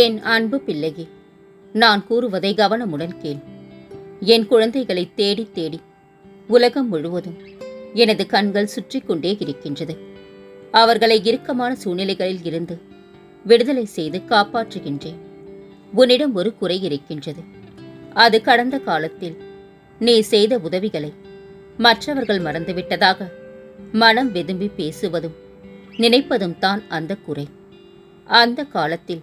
என் அன்பு பிள்ளையே நான் கூறுவதை கவனமுடன் கேள். என் குழந்தைகளை தேடி தேடி உலகம் முழுவதும் எனது கண்கள் சுற்றி கொண்டே இருக்கின்றது. அவர்களை இறுக்கமான சூழ்நிலைகளில் இருந்து விடுதலை செய்து காப்பாற்றுகின்றேன். உன்னிடம் ஒரு குறை இருக்கின்றது. அது கடந்த காலத்தில் நீ செய்த உதவிகளை மற்றவர்கள் மறந்துவிட்டதாக மனம் வெதும்பி பேசுவதும் நினைப்பதும் தான் அந்த குறை. அந்த காலத்தில்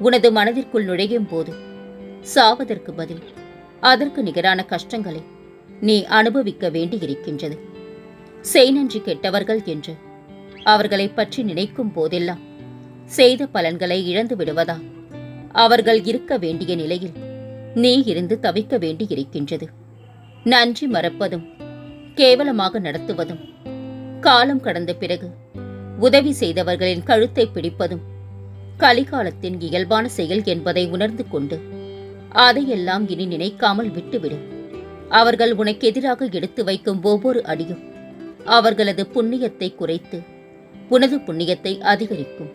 உனது மனதிற்குள் நுழையும் போது சாவதற்கு பதில் அதற்கு நிகரான கஷ்டங்களை நீ அனுபவிக்க வேண்டியிருக்கின்றது. செய்நன்றி கெட்டவர்கள் என்று அவர்களை பற்றி நினைக்கும் போதெல்லாம் செய்த பலன்களை இழந்து விடுவதா? அவர்கள் இருக்க வேண்டிய நிலையில் நீ இருந்து தவிக்க வேண்டியிருக்கின்றது. நன்றி மறப்பதும் கேவலமாக நடத்துவதும் காலம் கடந்த பிறகு உதவி செய்தவர்களின் கழுத்தை பிடிப்பதும் கலிகாலத்தின் இயல்பான செயல் என்பதை உணர்ந்து கொண்டு அதையெல்லாம் இனி நினைக்காமல் விட்டுவிடு. அவர்கள் உனக்கு எதிராக எடுத்து வைக்கும் ஒவ்வொரு அடியும் அவர்களது புண்ணியத்தை குறைத்து உனது புண்ணியத்தை அதிகரிக்கும்.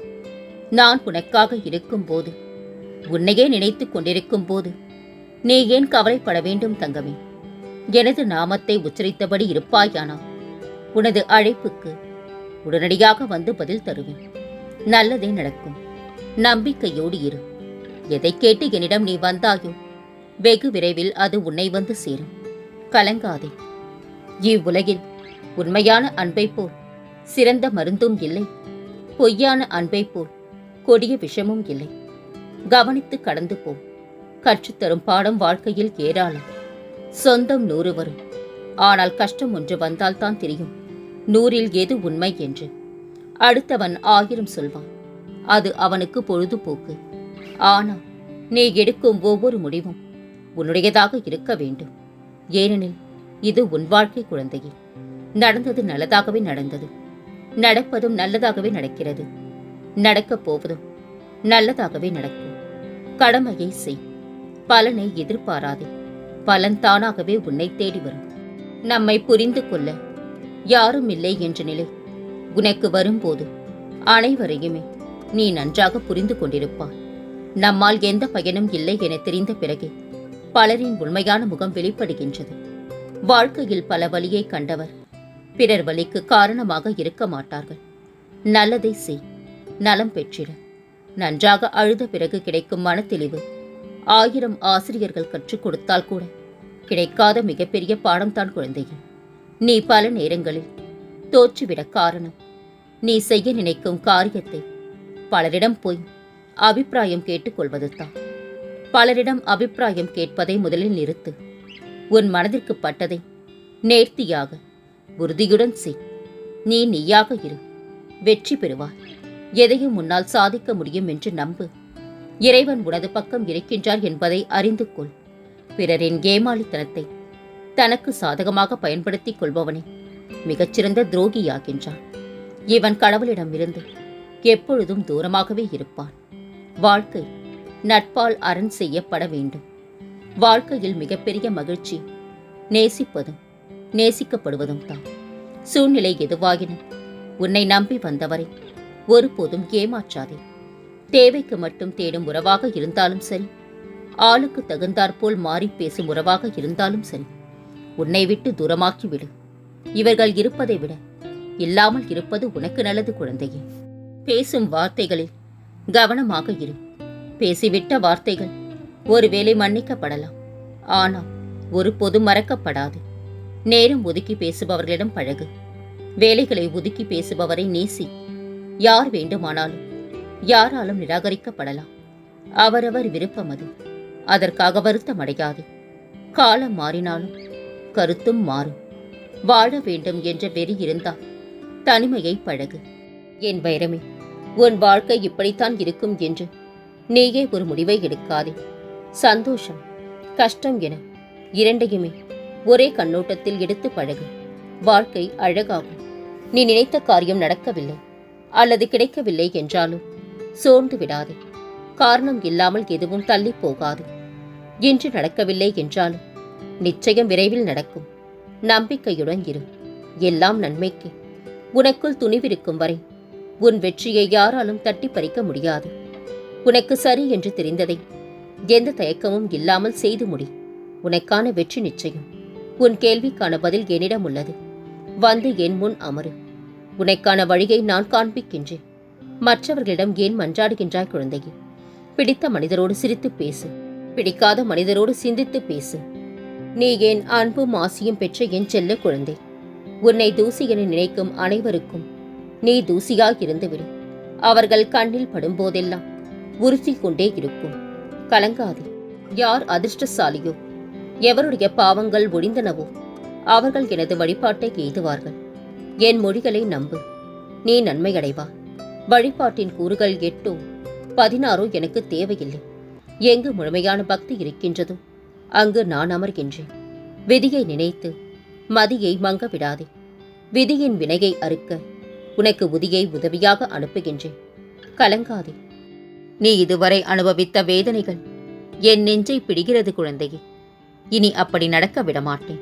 நான் உனக்காக இருக்கும்போது உன்னையே நினைத்து கொண்டிருக்கும் போது நீ ஏன் கவலைப்பட வேண்டும் தங்கமே? எனது நாமத்தை உச்சரித்தபடி இருப்பாயானா? உனது அழைப்புக்கு உடனடியாக வந்து பதில் தருவேன். நல்லதே நடக்கும். நம்பிக்கையோடு இரு. எதை கேட்டு என்னிடம் நீ வந்தாயோ? வெகு விரைவில் அது உன்னை வந்து சேரும். கலங்காதே. இவ்வுலகில் உண்மையான அன்பை போல் சிறந்த மருந்தும் இல்லை. பொய்யான அன்பை போல் கொடிய விஷமும் இல்லை. கவனித்து கடந்து போ. கற்றுத்தரும் பாடம் வாழ்க்கையில் ஏராளம். சொந்தம் நூறு வரும் ஆனால் கஷ்டம் ஒன்று வந்தால்தான் தெரியும். நூறில் எது உண்மை என்று. அடுத்தவன் ஆயிரம் சொல்வான். அது அவனுக்கு பொழுதுபோக்கு. ஆனால் நீ எடுக்கும் ஒவ்வொரு முடிவும் உன்னுடையதாக இருக்க வேண்டும். ஏனெனில் இது உன் வாழ்க்கை குழந்தையே. நடந்தது நல்லதாகவே நடந்தது. நடப்பதும் நல்லதாகவே நடக்கிறது. நடக்கப் போவதும் நல்லதாகவே நடக்கும். கடமையை செய். பலனை எதிர்பாராதே. பலன் தானாகவே உன்னை தேடி வரும். நம்மை புரிந்து கொள்ள யாரும் இல்லை என்ற நிலை உனக்கு வரும்போது அனைவரையுமே நீ நன்றாக புரிந்து கொண்டிருப்பாய். நம்மால் எந்த பயனும் இல்லை என தெரிந்த பிறகே பலரின் உண்மையான முகம் வெளிப்படுகின்றது. வாழ்க்கையில் பல வழியை கண்டவர் பிறர் வழிக்கு காரணமாக இருக்க மாட்டார்கள். நல்லதை செய் நலம் பெற்றிட. நன்றாக அழுத பிறகு கிடைக்கும் மனத்தெளிவு ஆயிரம் ஆசிரியர்கள் கற்றுக் கொடுத்தால் கூட கிடைக்காத மிகப்பெரிய பாடம்தான் குழந்தையே. நீ பல நேரங்களில் தோற்றுவிட காரணம். நீ செய்ய நினைக்கும் காரியத்தை பலரிடம் போய் அபிப்பிராயம் கேட்டுக்கொள்வதுதான் பலரிடம் அபிப்பிராயம் கேட்பதை முதலில் நிறுத்து. உன் மனதிற்கு பட்டதை நேர்த்தியாக உறுதியுடன் செய். நீ நீயாக இரு. வெற்றி பெறுவாய். எதையும் உன்னால் சாதிக்க முடியும் என்று நம்பு. இறைவன் உனது பக்கம் இருக்கின்றார் என்பதை அறிந்து கொள். பிறரின் ஏமாளித்தனத்தை தனக்கு சாதகமாக பயன்படுத்திக் கொள்பவனே. மிகச்சிறந்த துரோகியாகின்றான். இவன் கடவுளிடமிருந்து எப்பொழுதும் தூரமாகவே இருப்பான். வாழ்க்கை நட்பால் அரண் செய்யப்பட வேண்டும். வாழ்க்கையில் மிகப்பெரிய மகிழ்ச்சி நேசிப்பதும் நேசிக்கப்படுவதும் தான். சூழ்நிலை எதுவாகினும் உன்னை நம்பி வந்தவரை ஒருபோதும் ஏமாற்றாதே. தேவைக்கு மட்டும் தேடும் உறவாக இருந்தாலும் சரி ஆளுக்கு தகுந்தாற்போல் மாறி பேசும் உறவாக இருந்தாலும் சரி உன்னை விட்டு தூரமாக்கி விடு இவர்கள் இருப்பதை விட இல்லாமல் இருப்பது உனக்கு நல்லது குழந்தையே. பேசும் வார்த்தைகளில் கவனமாக இரு. பேசிவிட்ட வார்த்தைகள் ஒருவேளை மன்னிக்கப்படலாம். ஆனால் ஒரு பொது மறக்கப்படாது. நேரம் ஒதுக்கி பேசுபவர்களிடம் பழகு. வேலைகளை ஒதுக்கி பேசுபவரை நேசி. யார் வேண்டுமானாலும் யாராலும் நிராகரிக்கப்படலாம். அவரவர் விருப்பம் அது. அதற்காக வருத்தம் அடையாது. காலம் மாறினாலும் கருத்தும் மாறும். வாழ வேண்டும் என்ற வெறி இருந்தால் தனிமையை பழகு. என் வைரமே. உன் வாழ்க்கை இப்படித்தான் இருக்கும் என்று. நீயே ஒரு முடிவை எடுக்காதே. சந்தோஷம் கஷ்டம் என இரண்டையுமே ஒரே கண்ணோட்டத்தில் எடுத்து பழகு. வாழ்க்கை அழகாகும். நீ நினைத்த காரியம் நடக்கவில்லை அல்லது கிடைக்கவில்லை என்றாலும் சோர்ந்து விடாதே. காரணம் இல்லாமல் எதுவும் தள்ளி போகாது. இன்று நடக்கவில்லை என்றாலும் நிச்சயம் விரைவில் நடக்கும். நம்பிக்கையுடன் இரு. எல்லாம் நன்மைக்கு. உனக்குள் துணிவிருக்கும் வரை உன் வெற்றியை யாராலும் தட்டி பறிக்க முடியாது. உனக்கு சரி என்று தெரிந்ததை எந்த தயக்கமும் இல்லாமல் செய்து முடி. உனக்கான வெற்றி நிச்சயம். உன் கேள்விக்கான பதில் என்னிடம் உள்ளது. வந்து என் முன் அமரு. உனக்கான வழியை நான் காண்பிக்கின்றேன். மற்றவர்களிடம் ஏன் மன்றாடுகின்றாய் குழந்தையே? பிடித்த மனிதரோடு சிரித்து பேசு. பிடிக்காத மனிதரோடு சிந்தித்து பேசு. நீ என் அன்பும் ஆசியும் பெற்ற என் செல்ல குழந்தை. உன்னை தூசி என நினைக்கும் அனைவருக்கும் நீ தூசியாய் இருந்துவிடு. அவர்கள் கண்ணில் படும்போதெல்லாம் உறுத்தி கொண்டே இருக்கும். கலங்காதே யார் அதிர்ஷ்டசாலியோ? எவருடைய பாவங்கள் ஒழிந்தனவோ? அவர்கள் எனது வழிபாட்டை எய்துவார்கள். என் மொழிகளை நம்பு. நீ நன்மையடைவா. வழிபாட்டின் கூறுகள் எட்டோ பதினாறோ எனக்கு தேவையில்லை. எங்கு முழுமையான பக்தி இருக்கின்றதோ அங்கு நான் அமர்கின்றேன். விதியை நினைத்து மதியை மங்க விடாதே விதியின் வினையை அறுக்க உனக்கு உதியை உதவியாக அனுப்புகின்றேன். கலங்காதே. நீ இதுவரை அனுபவித்த வேதனைகள் என் நெஞ்சை பிடிகிறது குழந்தையே. இனி அப்படி நடக்க விடமாட்டேன்.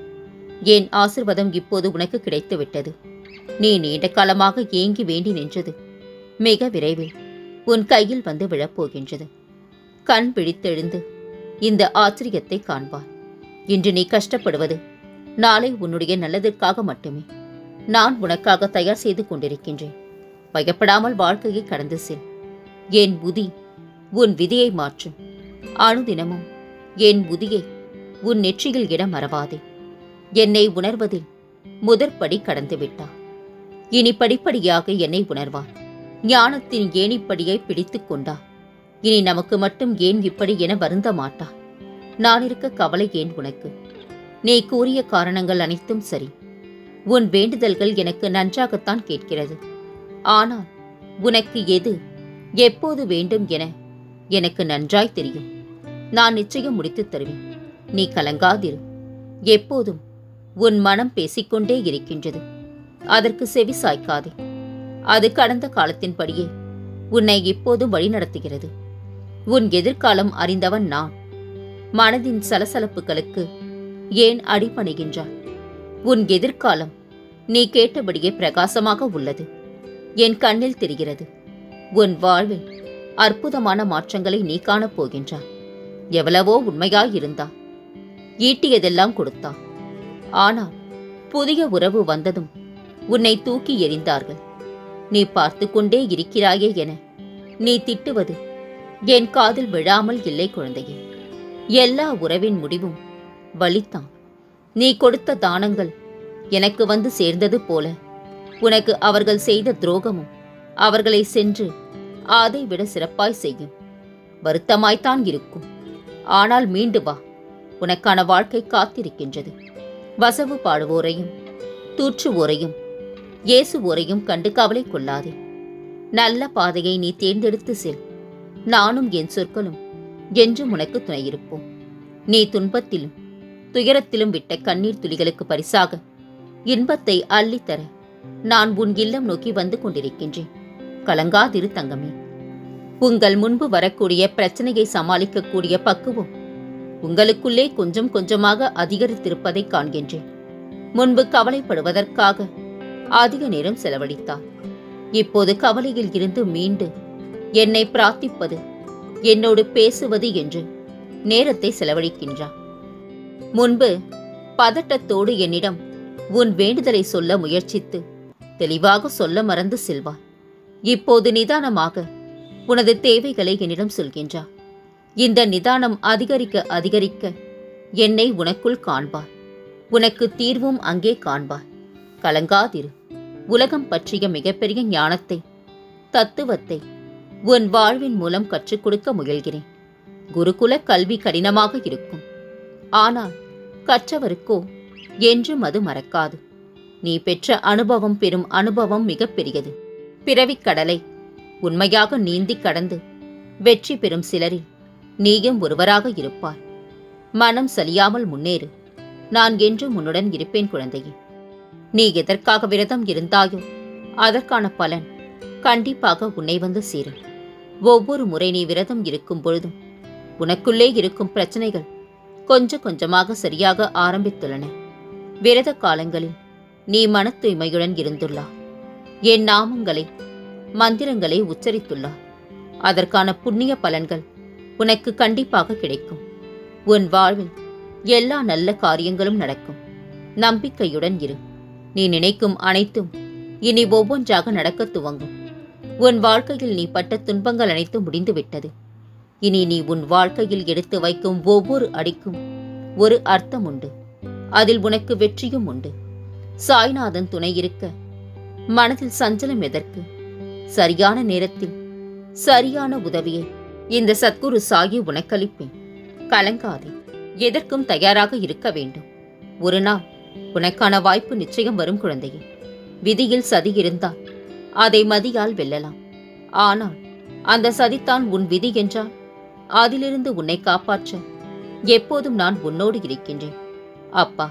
என் ஆசிர்வாதம் இப்போது உனக்கு கிடைத்துவிட்டது. நீ நீண்ட காலமாக ஏங்கி வேண்டி நின்றது. மிக விரைவில் உன் கையில் வந்து விழப்போகின்றது. கண் பிடித்தெழுந்து இந்த ஆச்சரியத்தை காண்பார் இன்று நீ கஷ்டப்படுவது நாளை உன்னுடைய நல்லதற்காக மட்டுமே. நான் உனக்காக தயார் செய்து கொண்டிருக்கின்றேன். பயப்படாமல் வாழ்க்கையை கடந்து செல். என் புதி உன் விதியை மாற்றும் அணுதினமும் என் புதியை உன் நெற்றியில் இட மறவாதே என்னை உணர்வதில் முதற்படி கடந்துவிட்டார் இனி படிப்படியாக என்னை உணர்வார். ஞானத்தின் ஏணிப்படியை பிடித்துக் கொண்டார் இனி நமக்கு மட்டும் ஏன் இப்படி என வருந்த மாட்டார் நான் இருக்க கவலை ஏன் உனக்கு? நீ கூறிய காரணங்கள் அனைத்தும் சரி. உன் வேண்டுதல்கள் எனக்கு நன்றாகத்தான் கேட்கிறது. ஆனால் உனக்கு எது எப்போது வேண்டும் என எனக்கு நன்றாய் தெரியும். நான் நிச்சயம் முடித்துத் தருவேன். நீ கலங்காதிரு. எப்போதும் உன் மனம் பேசிக்கொண்டே இருக்கின்றது. அதற்கு செவி சாய்க்காதே. அது கடந்த காலத்தின்படியே உன்னை இப்போதும் வழிநடத்துகிறது. உன் எதிர்காலம் அறிந்தவன் நான். மனதின் சலசலப்புகளுக்கு ஏன் அடிபணிகின்றாய்? உன் எதிர்காலம் நீ கேட்டபடியே பிரகாசமாக உள்ளது. என் கண்ணில் தெரிகிறது உன் வாழ்வில் அற்புதமான மாற்றங்களை நீ காணப் போகின்றாய் எவ்வளவோ உண்மையாயிருந்தா ஈட்டியதெல்லாம் கொடுத்தா. ஆனால் புதிய உறவு வந்ததும் உன்னை தூக்கி எறிந்தார்கள். நீ பார்த்து கொண்டே இருக்கிறாயே என நீ திட்டுவது என் காதில் விழாமல் இல்லை குழந்தையே. எல்லா உறவின் முடிவும் வலித்தான். நீ கொடுத்த தானங்கள் எனக்கு வந்து சேர்ந்தது போல. உனக்கு அவர்கள் செய்த துரோகமும் அவர்களை சென்று அதை விட சிறப்பாய் செய்யும். வருத்தமாய்த்தான் இருக்கும். ஆனால் மீண்டு வா. உனக்கான வாழ்க்கை காத்திருக்கின்றது. வசவு பாடுவோரையும் தூற்றுவோரையும் இயேசுவோரையும் கண்டு கவலை கொள்ளாதே. நல்ல பாதையை நீ தேர்ந்தெடுத்து செல். நானும் என் சொற்களும் என்றும் உனக்கு துணையிருப்போம். நீ துன்பத்திலும் துயரத்திலும் விட்ட கண்ணீர் துளிகளுக்கு பரிசாக. இன்பத்தை அள்ளித்தர நான் உன் இல்லம் நோக்கி வந்து கொண்டிருக்கின்றேன். கலங்காதிரு தங்கமே. உங்கள் முன்பு வரக்கூடிய பிரச்சனையை சமாளிக்கக்கூடிய பக்குவம் உங்களுக்குள்ளே கொஞ்சம் கொஞ்சமாக அதிகரித்திருப்பதை காண்கின்றேன். முன்பு கவலைப்படுவதற்காக அதிக நேரம் செலவழித்தார். இப்போது கவலையில் இருந்து மீண்டு என்னை பிரார்த்திப்பது என்னோடு பேசுவது என்று நேரத்தை செலவழிக்கின்றார். முன்பு பதட்டத்தோடு என்னிடம் உன் வேண்டுதலை சொல்ல முயற்சித்து தெளிவாக சொல்ல மறந்து செல்வாய் இப்போது நிதானமாக உனது தேவைகளை என்னிடம் சொல்கின்றார் இந்த நிதானம் அதிகரிக்க அதிகரிக்க என்னை உனக்குள் காண்பார் உனக்கு தீர்வும் அங்கே காண்பார் கலங்காதிரு. உலகம் பற்றிய மிகப்பெரிய ஞானத்தை தத்துவத்தை உன் வாழ்வின் மூலம் கற்றுக் கொடுக்க முயல்கிறேன். குருகுல கல்வி கடினமாக இருக்கும். ஆனால் கற்றவருக்கோ என்றும் அது மறக்காது. நீ பெற்ற அனுபவம் பெறும் அனுபவம் மிகப்பெரியது பிறவிக் கடலை உண்மையாக நீந்தி கடந்து வெற்றி பெறும் சிலரில் நீயும் ஒருவராக இருப்பாய். மனம் சலியாமல் முன்னேறு. நான் என்றும் உன்னுடன் இருப்பேன் குழந்தையே. நீ எதற்காக விரதம் இருந்தாயோ அதற்கான பலன் கண்டிப்பாக உன்னை வந்து சேரும். ஒவ்வொரு முறை நீ விரதம் இருக்கும் பொழுதும் உனக்குள்ளே இருக்கும் பிரச்சனைகள் கொஞ்சம் கொஞ்சமாக சரியாக ஆரம்பித்துள்ளன. விரத காலங்களில் நீ மன தூய்மையுடன் இருந்துள்ளாய் என் நாமங்களை மந்திரங்களை உச்சரித்துள்ளா. அதற்கான புண்ணிய பலன்கள் உனக்கு கண்டிப்பாக கிடைக்கும். உன் வாழ்வில் எல்லா நல்ல காரியங்களும் நடக்கும். நம்பிக்கையுடன் இரு. நீ நினைக்கும் அனைத்தும் இனி ஒவ்வொன்றாக நடக்கத் துவங்கும். உன் வாழ்க்கையில் நீ பட்ட துன்பங்கள் அனைத்தும் முடிந்துவிட்டது. இனி நீ உன் வாழ்க்கையில் எடுத்து வைக்கும் ஒவ்வொரு அடிக்கும் ஒரு அர்த்தம் உண்டு. அதில் உனக்கு வெற்றியும் உண்டு. சாய்நாதன் துணை இருக்க மனதில் சஞ்சலம் எதற்கு? சரியான நேரத்தில் சரியான உதவியை இந்த சத்குரு சாயி உனக்களிப்பேன். கலங்காதே எதற்கும் தயாராக இருக்க வேண்டும். ஒரு நாள் உனக்கான வாய்ப்பு நிச்சயம் வரும் குழந்தையே. விதியில் சதி இருந்தால் அதை மதியால் வெல்லலாம். ஆனால் அந்த சதித்தான் உன் விதி என்றால் அதிலிருந்து உன்னை காப்பாற்ற. எப்போதும் நான் உன்னோடு இருக்கின்றேன். அப்பா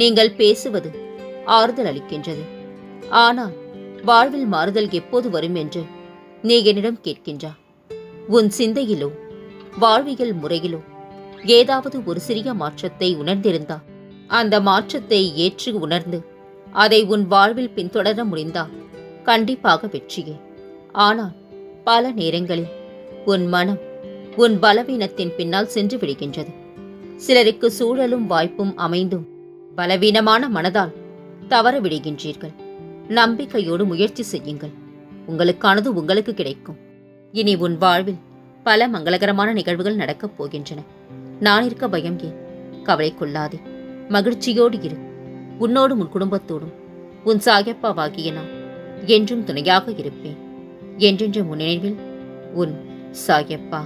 நீங்கள் பேசுவது ஆறுதல் அளிக்கின்றது. ஆனால் வாழ்வில் மாறுதல் எப்போது வரும் என்று நீ என்னிடம் கேட்கின்றா? உன் சிந்தையிலோ வாழ்வியல் முறையிலோ ஏதாவது ஒரு சிறிய மாற்றத்தை உணர்ந்திருந்தா? அந்த மாற்றத்தை ஏற்று உணர்ந்து அதை உன் வாழ்வில் பின்தொடர முடிந்தா? கண்டிப்பாக வெற்றியே. ஆனால் பல நேரங்களில் உன் மனம் உன் பலவீனத்தின் பின்னால் சென்று விடுகின்றது. சிலருக்கு சூழலும் வாய்ப்பும் அமைந்தும் பலவீனமான மனதால் தவற விடுகின்றீர்கள். நம்பிக்கையோடு முயற்சி செய்யுங்கள். உங்களுக்கானது உங்களுக்கு கிடைக்கும். இனி உன் வாழ்வில் பல மங்களகரமான நிகழ்வுகள் நடக்கப் போகின்றன. நான் இருக்க பயம் ஏன்? கவலை கொள்ளாதே. மகிழ்ச்சியோடு இரு. உன்னோடும் உன் குடும்பத்தோடும். உன் சாயப்பாவாகிய நான் என்றும் துணையாக இருப்பேன். என்றென்றும் உன் நினைவில் உன் சாயப்பா.